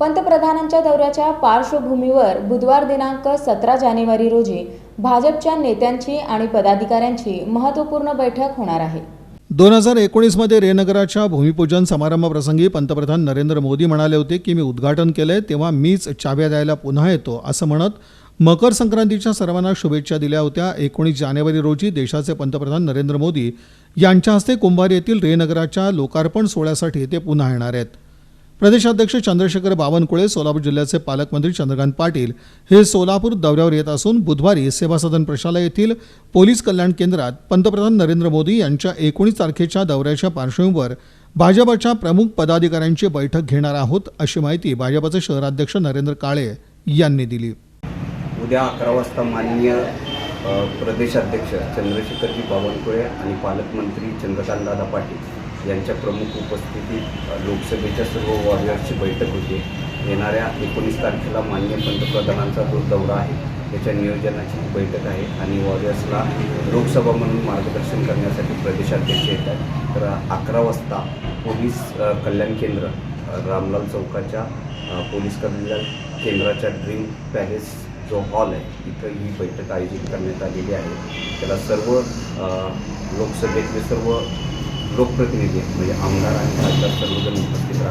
पंतप्रधानांच्या दौऱ्याच्या पार्श्वभूमीवर बुधवार दिनांक सतरा जानेवारी रोजी भाजपच्या नेत्यांची आणि पदाधिकाऱ्यांची महत्त्वपूर्ण बैठक होणार आहे. दोन हजार एकोणीसमध्ये रेनगराच्या भूमिपूजन समारंभाप्रसंगी पंतप्रधान नरेंद्र मोदी म्हणाले होते की मी उद्घाटन केलंय तेव्हा मीच चाव्या द्यायला पुन्हा येतो असं म्हणत मकर संक्रांतीच्या सर्वांना शुभेच्छा दिल्या होत्या. एकोणीस जानेवारी रोजी देशाचे पंतप्रधान नरेंद्र मोदी यांच्या हस्ते कुंभार येथील रेनगराच्या लोकार्पण सोहळ्यासाठी ते पुन्हा येणार आहेत. प्रदेशाध्यक्ष चंद्रशेखर बावनकुळे सोलापूर जिल्ह्याचे पालकमंत्री चंद्रकांत पाटील हे सोलापूर दौऱ्यावर येत असून बुधवारी सेवा सदन प्रशाला येथील पोलीस कल्याण केंद्रात पंतप्रधान नरेंद्र मोदी यांच्या एकोणीस तारखेच्या दौऱ्याच्या पार्श्वभूमीवर भाजपच्या प्रमुख पदाधिकाऱ्यांची बैठक घेणार आहोत अशी माहिती भाजपाचे शहराध्यक्ष नरेंद्र काळे यांनी दिली. उद्या अकरा वाजता माननीय प्रदेशाध्यक्ष चंद्रशेखरजी बावनकुळे आणि पालकमंत्री चंद्रकांतदादा पाटील यांच्या प्रमुख उपस्थितीत लोकसभेच्या सर्व वॉरियर्सची बैठक होते. येणाऱ्या एकोणीस तारखेला मान्य पंतप्रधानांचा जो दौरा आहे त्याच्या नियोजनाची बैठक आहे आणि वॉरियर्सला लोकसभा म्हणून मार्गदर्शन करण्यासाठी प्रदेशाध्यक्ष येत आहेत तर अकरा वाजता पोलीस कल्याण केंद्र रामलाल चौकाच्या पोलीस कल्याण केंद्राच्या ड्रीम पॅलेस जो हॉल आहे इथं ही बैठक आयोजित करण्यात आलेली आहे. त्याला सर्व लोकसभेतले सर्व लोकप्रतिनिधी म्हणजे आमदार आणि खासदार सर्वजण उपस्थित राहतात.